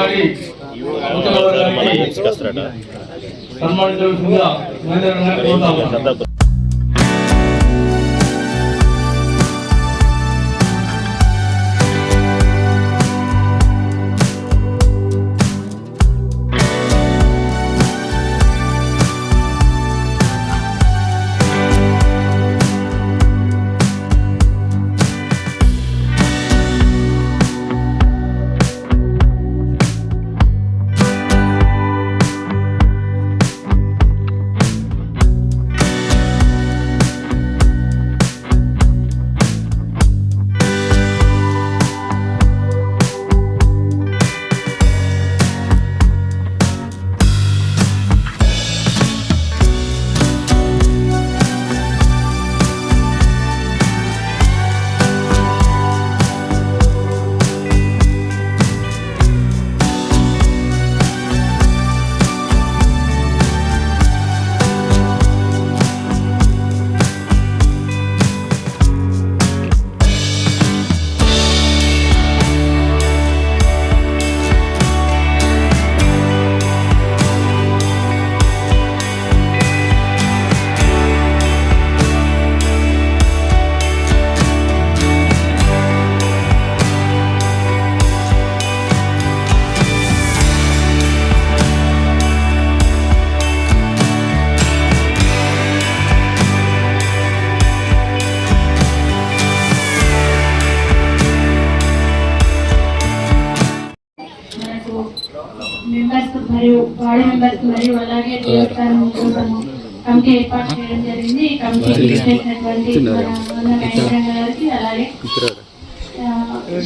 మాట్లాడి సన్మానించవలసిందిగా మహేంద్ర మెంబర్స్ మరియు అలాగే దేవస్థానం కోసము కమిటీ ఏర్పాటు చేయడం జరిగింది. కమిటీ చేసినటువంటి గారికి అలాగే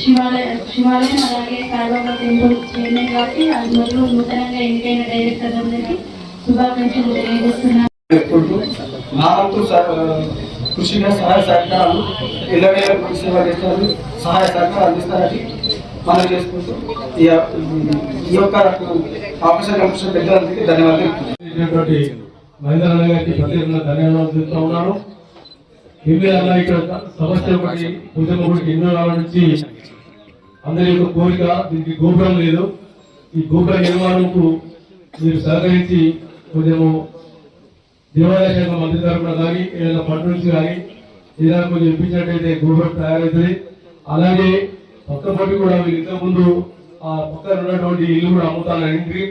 శివాలయ శివాలయం అలాగే సాయిబాబా టెంపుల్ చైర్మన్ గారికి అది మరియు నూతనంగా ఎన్నికైన డైరెక్టర్ అందరికీ శుభాకాంక్షలు తెలియజేస్తున్నాను. చెప్పుకుంటూ నా వంతు స- కృషిగా సహాయ సహకారాలు సేవ చేస్తారు. సహాయ సహకారాలు అందిస్తారని మనం చేసుకుంటూ ఈ ఈ యొక్క ఆఫీసర్ కమిషన్ పెద్దలందరికీ ధన్యవాదాలు మహేంద్ర అన్న గారికి ప్రత్యేకంగా ధన్యవాదాలు చెప్తా ఉన్నాను. ఇవి అన్న ఇక్కడ సమస్య ఒకటి పూజమ్మ ఎన్నో కాలం నుంచి అందరి యొక్క కోరిక దీనికి గోపురం లేదు. ఈ గోపుర నిర్మాణంకు మీరు సహకరించి కొంచెము దేవాలయ శాఖ మంత్రి తరఫున కానీ ఏదైనా ఫండ్ నుంచి కానీ ఏదైనా కొంచెం ఇప్పించినట్టయితే గోపురం తయారవుతుంది. అలాగే పక్క పట్టి కూడా మీరు ఇంతకు ముందు ఆ పక్కన ఉన్నటువంటి ఇల్లు కూడా అమ్ముతానండి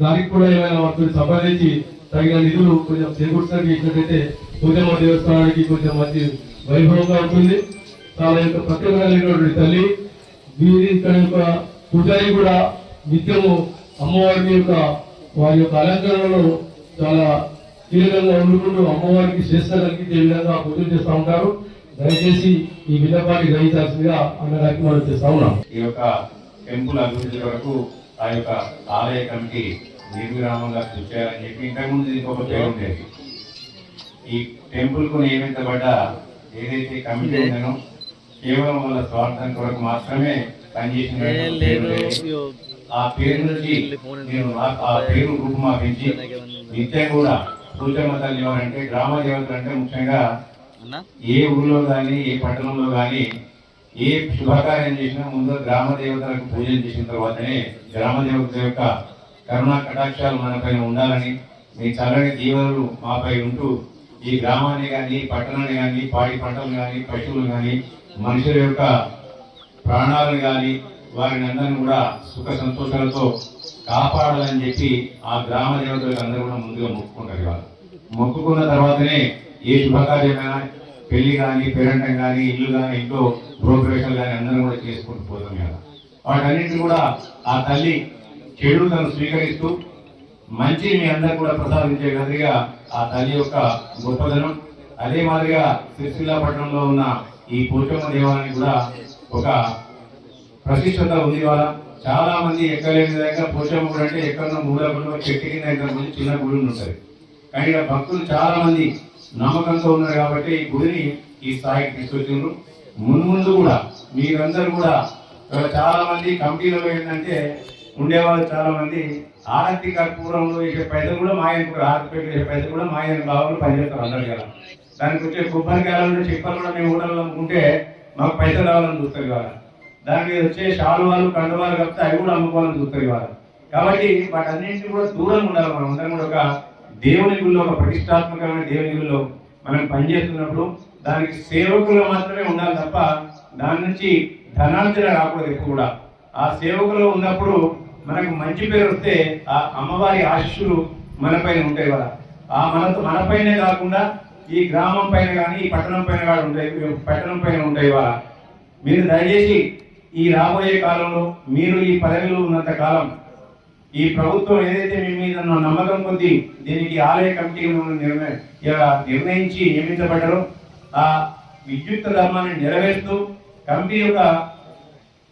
దానికి కూడా ఏమైనా వాటిని సంపాదించి తగిన నిధులు కొంచెం చేకూర్చడానికి ఇచ్చినట్టయితే పూజమ్మ దేవస్థానానికి కొంచెం మంచి వైభవంగా ఉంటుంది. చాలా యొక్క ప్రత్యేకమైనటువంటి తల్లి. వీరి ఇక్కడ యొక్క పూజారి కూడా నిత్యము అమ్మవారి యొక్క వారి యొక్క అలంకరణలో చాలా కీలకంగా ఉండుకుంటూ అమ్మవారికి శ్రేష్ట కలిగించే విధంగా పూజలు చేస్తూ ఉంటారు. దయచేసి ఈ విన్నపాన్ని గ్రహించాల్సిందిగా అన్నగారికి మనం చేస్తా ఉన్నాం. ఈ యొక్క టెంపుల్ అభివృద్ధి కొరకు ఆ యొక్క ఆలయ కమిటీ నిర్విరామంగా కృషి చేయాలని చెప్పి ఇంతకుముందు దీనికి ఒక పేరు ఉండేది. ఈ టెంపుల్కు నియమించబడ్డ ఏదైతే కమిటీ ఉందనో కేవలం వాళ్ళ స్వార్థం కొరకు మాత్రమే పనిచేసిన. ఆ పేరు నుంచి నేను ఆ- ఆ పేరు రూపుమాపించి నిత్యం కూడా సూచన తల్లి అంటే గ్రామ దేవతలు అంటే ముఖ్యంగా ఏ ఊర్లో కానీ ఏ పట్టణంలో కానీ ఏ శుభకార్యం చేసినా ముందు గ్రామ దేవతలకు పూజలు చేసిన తర్వాతనే గ్రామ దేవత యొక్క కరుణా కటాక్షాలు మనపైన ఉండాలని మీ చల్లని దీవెనలు మాపై ఉంటూ ఈ గ్రామాన్ని కానీ పట్టణాన్ని కానీ పాడి పంటలు కానీ పశువులు కానీ మనుషుల యొక్క ప్రాణాలను కానీ వారిని అందరిని కూడా సుఖ సంతోషాలతో కాపాడాలని చెప్పి ఆ గ్రామ దేవతలకు అందరూ కూడా ముందుగా మొక్కుకుంటారు వాళ్ళు మొక్కుకున్న తర్వాతనే ఏ శుభకార్యమైనా పెళ్ళి కానీ పేరంటం కానీ ఇల్లు కానీ ఇంట్లో గృహప్రవేశాలు కానీ అందరం కూడా చేసుకుంటూ పోతాం కదా వాటన్నింటినీ కూడా ఆ తల్లి చెడు తను స్వీకరిస్తూ మంచి మీ అందరు కూడా ప్రసాదించే విధంగా ఆ తల్లి యొక్క గొప్పదనం. అదే మాదిరిగా సిరిసిల్ల ఉన్న ఈ పోచమ్మ దేవాలయం కూడా ఒక ప్రతిష్టత ఉంది వాళ్ళ చాలా మంది ఎక్కలేని విధంగా పోచమ్మ గుడి అంటే ఎక్కడో మూల గుడి చెట్టు కింద ఎక్కడ చిన్న గుడి ఉంటుంది కానీ భక్తులు చాలా మంది నమ్మకంతో ఉన్నారు కాబట్టి ఈ గుడిని ఈ స్థాయికి తీసుకొచ్చిండ్రు. ముందు ముందు కూడా మీరందరూ కూడా ఇక్కడ చాలా మంది కమిటీలో ఏంటంటే ఉండేవాళ్ళు చాలా మంది ఆర్థిక కర్పూరంలో వేసే పైసలు కూడా మాయను ఆర్థిక వేసే పైసలు కూడా మాయని భావంలో పనిచేస్తారు అందరు కదా దానికి వచ్చే కొబ్బరికాయలు చిప్పలు కూడా మేము ఊడలు అమ్ముకుంటే మాకు పైసలు రావాలని చూస్తారు కదా దాని మీద వచ్చే షాలువాలు కండువాలు కప్పితే అవి కూడా అమ్ముకోవాలని చూస్తారు ఇవాళ. కాబట్టి వాటన్నింటినీ కూడా దూరంగా ఉండాలి మనం అందరం కూడా ఒక దేవుని గుళ్ళో ఒక ప్రతిష్టాత్మకమైన దేవుని గుళ్ళో మనం పనిచేస్తున్నప్పుడు దానికి సేవకులు మాత్రమే ఉండాలి తప్ప దాని నుంచి ధనార్జన రాకూడదు ఎక్కువ కూడా. ఆ సేవకులు ఉన్నప్పుడు మనకు మంచి పేరు వస్తే ఆ అమ్మవారి ఆశీస్సులు మనపైన ఉంటాయి కదా. ఆ మనతో మనపైనే కాకుండా ఈ గ్రామం పైన కానీ ఈ పట్టణం పైన కానీ ఉంటాయి పట్టణం పైన ఉంటాయి వాళ్ళ మీరు దయచేసి ఈ రాబోయే కాలంలో మీరు ఈ పదవిలో ఉన్నంత కాలం ఈ ప్రభుత్వం ఏదైతే మీ మీద నమ్మకం పొంది దీనికి ఆలయ కమిటీ నిర్ణయ నిర్ణయించి నియమించబడ్డారో ఆ విద్యుత్ ధర్మాన్ని నెరవేరుస్తూ కమిటీ యొక్క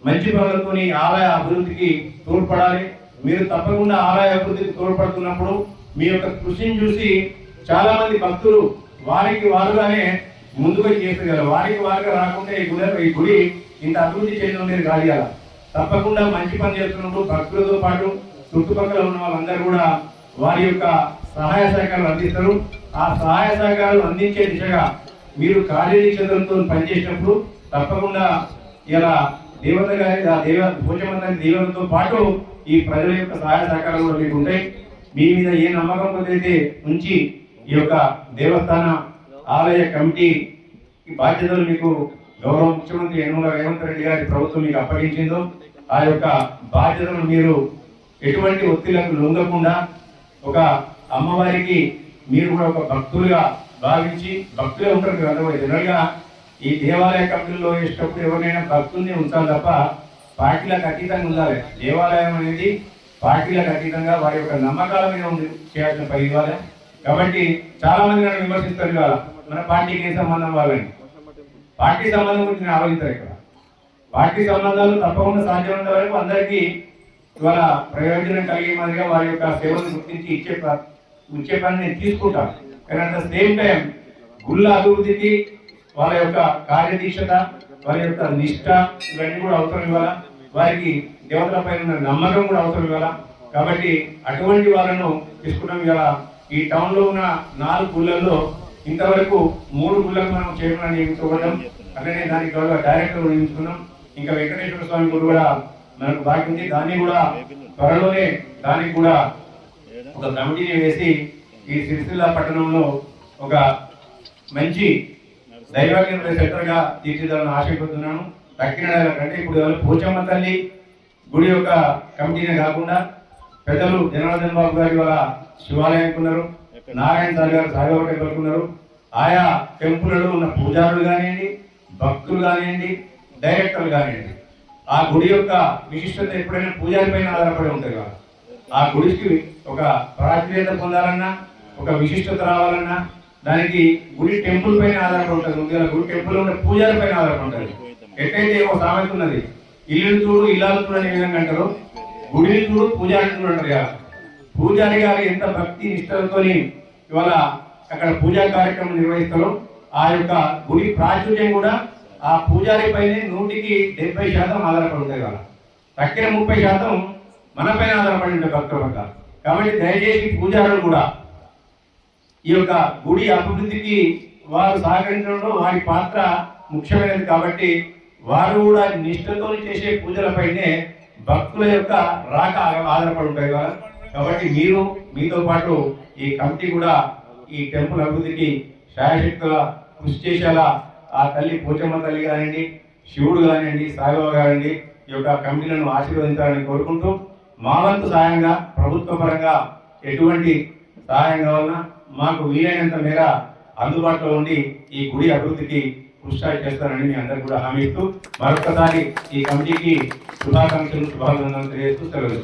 మంచి పనులతోని ఆలయ అభివృద్ధికి తోడ్పడాలి. మీరు తప్పకుండా ఆలయ అభివృద్ధికి తోడ్పడుతున్నప్పుడు మీ యొక్క కృషిని చూసి చాలా మంది భక్తులు వారికి వారుగానే ముందుకు చేస్తారు వారికి వారుగా రాకుండా ఈ గుడి ఈ గుడి ఇంత అభివృద్ధి చేయడం అనేది కాదు తప్పకుండా మంచి పని చేస్తున్నప్పుడు భక్తులతో పాటు చుట్టుపక్కల ఉన్న వాళ్ళందరూ కూడా వారి యొక్క సహాయ సహకారాలు అందిస్తారు. ఆ సహాయ సహకారాలు అందించే దిశగా మీరు కార్యదీక్షతో పనిచేసినప్పుడు తప్పకుండా ఇలా దేవత గారి దేవ భోజమందని దేవతతో పాటు ఈ ప్రజల యొక్క సహాయ సహకారాలు కూడా మీకు ఉంటాయి. మీ మీద ఏ నమ్మకం పొందైతే ఉంచి ఈ యొక్క దేవస్థాన ఆలయ కమిటీ ఈ బాధ్యతలు మీకు గౌరవ ముఖ్యమంత్రి యనమల రేవంత్ రెడ్డి గారి ప్రభుత్వం మీకు అప్పగించిందో ఆ యొక్క బాధ్యతను మీరు ఎటువంటి ఒత్తిళ్ళకు లొంగకుండా ఒక అమ్మవారికి మీరు కూడా ఒక భక్తులుగా భావించి భక్తులే ఉంటారు కదా జనరల్గా ఈ దేవాలయ కమిటీలో వేసేటప్పుడు ఎవరినైనా భక్తుల్ని ఉంచాలి తప్ప పార్టీలకు అతీతంగా ఉండాలి. దేవాలయం అనేది పార్టీలకు అతీతంగా వారి యొక్క నమ్మకాల మీద ఉంది చేయాల్సిన పని ఇవ్వాలి. కాబట్టి చాలా మంది నన్ను విమర్శిస్తారు ఇవాళ మన పార్టీకి ఏ సంబంధం వాళ్ళని? పార్టీ సంబంధం గురించి నేను ఆలోచిస్తారు ఇక్కడ. పార్టీ సంబంధాలు తప్పకుండా సాధ్యమైనంత వరకు అందరికీ ఇవాళ ప్రయోజనం కలిగే మాదిరిగా వారి యొక్క సేవలు గుర్తించి ఇచ్చే ప- ఇచ్చే పని నేను తీసుకుంటాను. కానీ అట్ ద సేమ్ టైం గుళ్ళ అభివృద్ధికి వాళ్ళ యొక్క కార్యదీక్షత వారి యొక్క నిష్ట ఇవన్నీ కూడా అవసరం ఇవ్వాలా? వారికి దేవతల పైన ఉన్న నమ్మకం కూడా అవసరం ఇవ్వాలా? కాబట్టి అటువంటి వాళ్ళను తీసుకున్నాం ఇవాళ. ఈ టౌన్లో ఉన్న నాలుగు గుళ్ళల్లో ఇంతవరకు మూడు గుళ్ళకు మనం చైర్మన్ నియమించుకోవడం అట్లనే దానికి గౌరవ డైరెక్టర్ నియమించుకున్నాం. ఇంకా వెంకటేశ్వర స్వామి గురు కూడా మనకు బాకీ దాన్ని కూడా త్వరలోనే దానికి కూడా ఒక కమిటీని వేసి ఈ సిరిసిల్ల పట్టణంలో ఒక మంచి దైవాగ్యం సెంటర్గా తీర్చిదాలని ఆశపడుతున్నాను. తక్కిన కంటే ఇప్పుడు పోచమ్మ తల్లి గుడి యొక్క కమిటీనే కాకుండా పెద్దలు జనార్దన్ బాబు గారి వాళ్ళ శివాలయంకున్నారు నారాయణ సార్ గారు సాయిబాబా టెంపుల్కి ఆయా టెంపుల్లో ఉన్న పూజారులు కానివ్వండి భక్తులు కానివ్వండి డైరెక్టర్లు కానివ్వండి. ఆ గుడి యొక్క విశిష్టత ఎప్పుడైనా పూజారి పైన ఆధారపడి ఉంటుంది కదా. ఆ గుడికి ఒక ప్రాచుర్యత పొందాలన్నా ఒక విశిష్టత రావాలన్నా దానికి గుడి టెంపుల్ పైన ఆధారపడి ఉంటుంది. ముందుగా గుడి టెంపుల్ ఉన్న పూజారి పైన ఆధారపడి ఉంటుంది. ఎట్టయితే ఒక సామెత ఉన్నది ఇల్లు చూడు ఇల్లాలు చూడు అనే విధంగా అంటారు. గుడిని చూడు పూజారి చూడు అంటారు కదా పూజారి గారు ఎంత భక్తి నిష్టలతోని ఇవాళ అక్కడ పూజా కార్యక్రమం నిర్వహిస్తారో. ఆ యొక్క గుడి ప్రాచుర్యం కూడా ఆ పూజారి పైనే నూటికి డెబ్బై శాతం ఆధారపడి ఉంటాయి కదా తక్కిన ముప్పై శాతం మనపైన ఆధారపడి ఉంటాయి భక్తుల పట్ల కాబట్టి దయచేసి పూజారులు కూడా ఈ యొక్క గుడి అభివృద్ధికి వారు సహకరించడంలో వారి పాత్ర ముఖ్యమైనది కాబట్టి వారు కూడా నిష్ఠతో చేసే పూజలపైనే భక్తుల యొక్క రాక ఆధారపడి ఉంటాయి కదా. కాబట్టి మీరు మీతో పాటు ఈ కమిటీ కూడా ఈ టెంపుల్ అభివృద్ధికి శాయశక్తుల కృషి చేసేలా ఆ తల్లి పోచమ్మ తల్లి కానివ్వండి శివుడు కానివ్వండి సాయిబాబా కానివ్వండి ఈ యొక్క కమిటీలను ఆశీర్వదించాలని కోరుకుంటూ మా వంతు సాయంగా ప్రభుత్వ పరంగా ఎటువంటి సహాయం కావాలన్నా మాకు వీలైనంత మేర అందుబాటులో ఉండి ఈ గుడి అభివృద్ధికి కృషి చేస్తానని మీ అందరు కూడా హామీ ఇస్తూ మరొకసారి ఈ కమిటీకి శుభాకాంక్షలు శుభాభినందనలు తెలియజేస్తూ సెలవు